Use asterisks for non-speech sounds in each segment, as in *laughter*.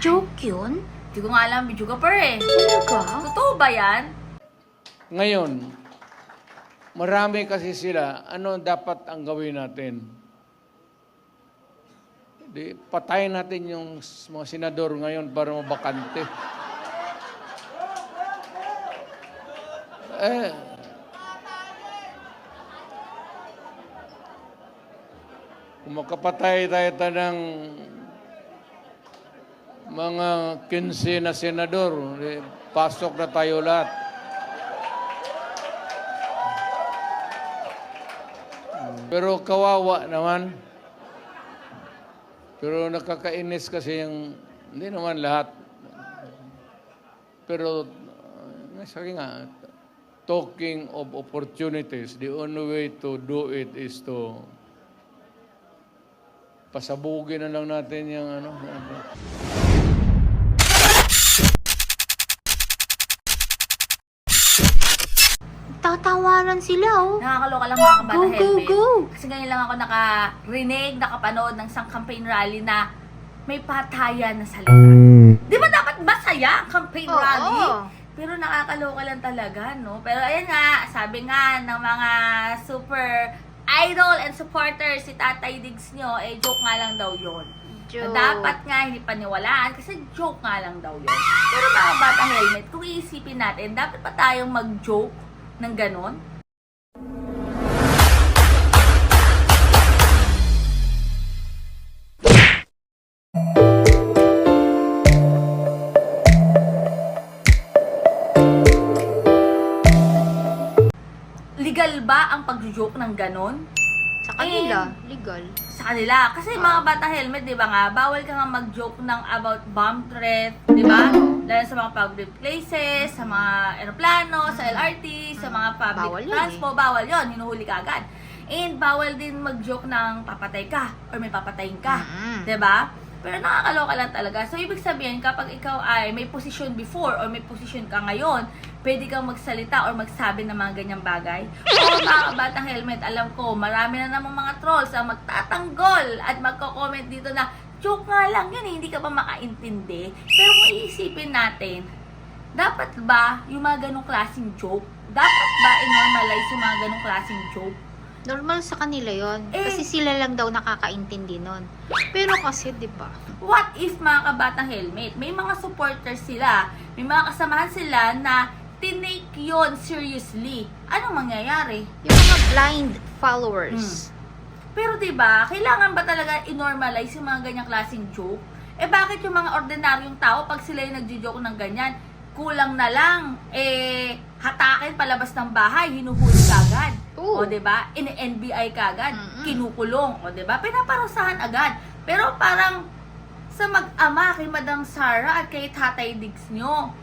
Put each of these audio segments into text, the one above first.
Joke yun? Hindi ko nga alam, video ka pa eh. Talaga? Totoo ba yan? Ngayon, marami kasi sila, ano dapat ang gawin natin? Di, patayin natin yung s- mga senador ngayon para mabakante. Eh, kung makapatay tayo ta ng mga 15 na senador, eh, pasok na tayo lahat. Pero kawawa naman. Pero nakakainis kasi yung, hindi naman lahat. Pero, uh, sabi nga, talking of opportunities, the only way to do it is to pasabugin na lang natin yung ano. Tatawanan sila, oh. Nakakaloka lang mga kabata Go, go, helmet. go. Kasi ngayon lang ako nakarinig, nakapanood ng isang campaign rally na may patayan na salita. Di ba dapat masaya ang campaign Oo. rally? Pero nakakaloka lang talaga, no? Pero ayan nga, sabi nga ng mga super idol and supporters si Tatay Diggs nyo, eh joke nga lang daw yon. Joke. Dapat nga hindi paniwalaan kasi joke nga lang daw yun. Pero mga batang helmet, kung iisipin natin, dapat pa tayong mag-joke ng ganon? Legal ba ang pag-joke ng ganon? Sa kanila, legal. sa kanila. Kasi mga batang helmet, di ba nga, bawal ka nga mag-joke ng about bomb threat, di ba? Lalo sa mga public places, sa mga aeroplano, sa LRT, sa mga public Bawal yun transport, bawal yun, hinuhuli ka agad. And bawal din mag-joke ng papatay ka or may papatayin ka, Mm. di ba? Pero nakakaloka lang talaga. So, ibig sabihin, kapag ikaw ay may position before or may position ka ngayon, pwede kang magsalita or magsabi ng mga ganyang bagay. O mga kabatang helmet, alam ko, marami na namang mga trolls ang magtatanggol at magko-comment dito na, joke nga lang yun eh, hindi ka ba makaintindi? Pero kung iisipin natin, dapat ba yung mga ganong klaseng joke, dapat ba i-normalize yung mga ganong klaseng joke? Normal sa kanila yon Eh. Kasi sila lang daw nakakaintindi nun. Pero kasi, di ba? What if mga kabatang helmet, may mga supporters sila, may mga kasamahan sila na tinake yon seriously. Anong mangyayari? Yung mga blind followers. Pero 'di ba, kailangan ba talaga i-normalize yung mga ganyang klaseng joke? Eh bakit yung mga ordinaryong tao pag sila yung nagjo-joke ng ganyan, kulang na lang eh hatakin palabas ng bahay, hinuhuli kagad. O Oo. 'di ba? In-NBI kagad, Mm-mm. kinukulong, o 'di ba? Pinaparusahan agad. Pero parang sa mag-ama kay Madam Sara at kay Tatay Diggs nyo,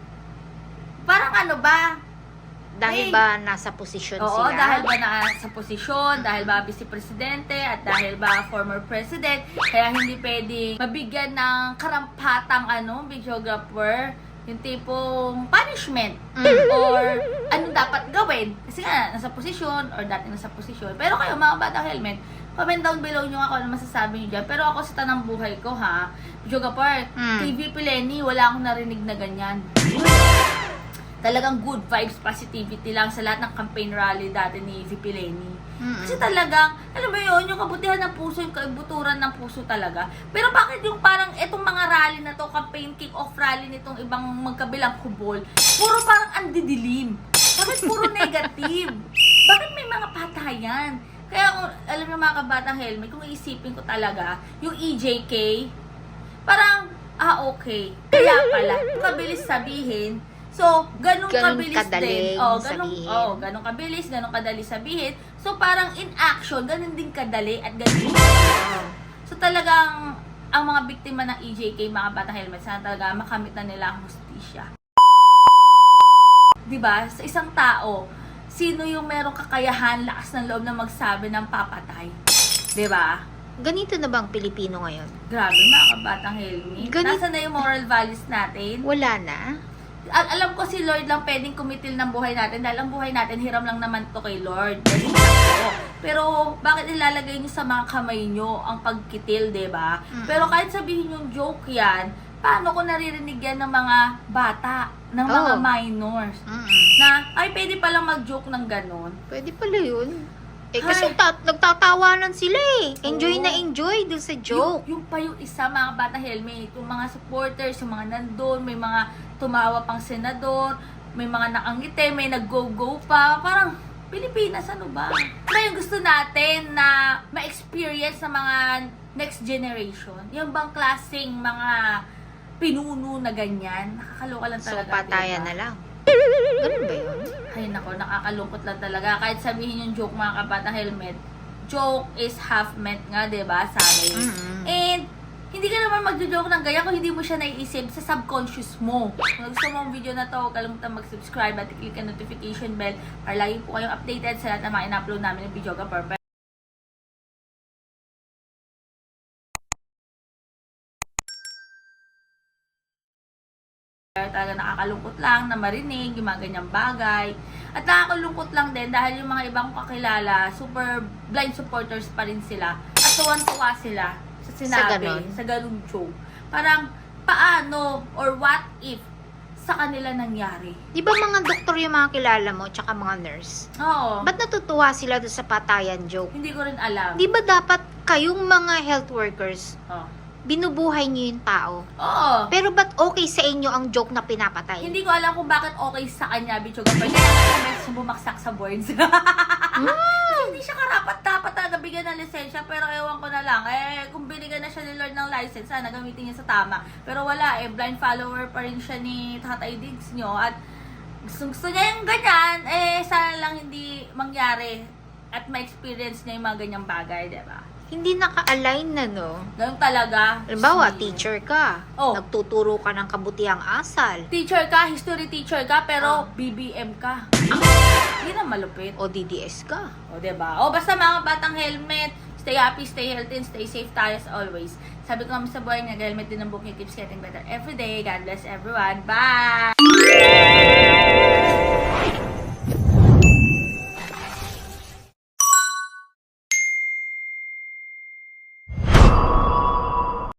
parang ano ba, Dahil ba nasa posisyon Oo, sila? dahil ba na sa posisyon, dahil ba vice presidente, at dahil ba former president, kaya hindi pwedeng mabigyan ng karampatang ano, videographer, yung tipong punishment Mm. or anong dapat gawin. Kasi nga, nasa posisyon or dati nasa posisyon. Pero kayo, mga batang helmet, comment down below nyo ako ano masasabi nyo dyan. Pero ako sa tanang buhay ko, ha, videographer, Mm. TV Lenny, wala akong narinig na ganyan talagang good vibes, positivity lang sa lahat ng campaign rally dati ni VP Lenny. Mm-mm. Kasi talagang, alam mo yun, yung kabutihan ng puso, yung kaibuturan ng puso talaga. Pero bakit yung parang itong mga rally na to, campaign kick-off rally nitong ibang magkabilang kubol, puro parang andidilim. Bakit puro *laughs* negative? Bakit may mga patayan? Kaya kung, alam niyo mga kabatang helmet, kung iisipin ko talaga, yung EJK, parang, ah okay, kaya pala, kabilis sabihin, so, ganun, Ganun kabilis din. Oh, ganun, sabihin. oh, ganun kabilis, ganun kadali sabihin. So, parang in action, ganun din kadali at ganun. So, talagang, ang mga biktima ng EJK, mga batang helmet, sana talaga makamit na nila ang hustisya. 'Di ba? Sa isang tao, sino yung merong kakayahan, lakas ng loob na magsabi ng papatay? ba? Ganito na bang Pilipino ngayon? Grabe mga kabatang helmet. Ganit- Nasaan na yung moral values natin? Wala na. Al- alam ko si Lord lang pwedeng kumitil ng buhay natin dahil ang buhay natin hiram lang naman to kay Lord. Pero bakit ilalagay niyo sa mga kamay niyo ang pagkitil, 'di ba? Mm. Pero kahit sabihin yung joke 'yan, paano kung naririnig yan ng mga bata, ng mga Oh. minors, Mm-mm. na, ay, pwede palang mag-joke ng ganon. Pwede pala yun. Eh, kasi ta- nagtatawanan sila eh. Enjoy Oo. na enjoy dun sa joke. Yung, yung pa yung isa, mga bata helmet, yung mga supporters, yung mga nandun, may mga tumawa pang senador, may mga nakangiti, may nag-go-go pa. Parang, Pilipinas, ano ba? Kaya yung gusto natin na ma-experience ng mga next generation, yung bang klaseng mga pinuno na ganyan, nakakaloka lang So, talaga. patayan diba? na lang. Ganun ba yun? Ay nako, nakakalungkot lang talaga. Kahit sabihin yung joke mga kabata helmet, joke is half meant nga, 'di ba Sabi. Mm-mm. And hindi ka naman magjo-joke ng ganyan kung hindi mo siya naiisip sa subconscious mo. Kung gusto mo ang video na to, huwag kalimutan mag-subscribe at click ang notification bell para lagi po kayong updated sa lahat ng mga in-upload namin ng video ka Kaya talaga nakakalungkot lang na marinig yung mga ganyang bagay. At nakakalungkot lang din dahil yung mga ibang kakilala, super blind supporters pa rin sila. At tuwan-tuwa sila sa sinabi, ganon. sa ganung joke. Parang, paano or what if sa kanila nangyari? Di ba mga doktor yung mga kilala mo, tsaka mga nurse? Oo. Ba't natutuwa sila doon sa patayan joke? hindi ko rin alam. Di ba dapat kayong mga health workers, Oo. Binubuhay niyo yung tao? Oo. Pero ba't okay sa inyo ang joke na pinapatay? Hindi ko alam kung bakit okay sa kanya, Bicho Gabay. Kaya naman siya bumaksak sa boards. *laughs* Hindi siya karapat dapat talaga bigyan ng lisensya, pero ewan ko na lang. Eh, kung binigyan na siya ni Lord ng license, sana gamitin niya sa tama. Pero wala, eh, blind follower pa rin siya ni Tatay Diggs nyo. At gusto, gusto niya yung ganyan, eh, sana lang hindi mangyari at ma-experience niya yung mga ganyang bagay, di ba? Hindi naka-align na, no? Ganun talaga. Halimbawa, Si- teacher ka. Oh. Nagtuturo ka ng kabutihang asal. Teacher ka, history teacher ka, pero Oh. BBM ka. Hindi na malupit. O DDS ka. O, diba? O, basta mga batang helmet, stay happy, stay healthy, and stay safe tayo as always. Sabi ko kami sa buhay niya, helmet din ang book keeps getting better every day. God bless everyone. Bye!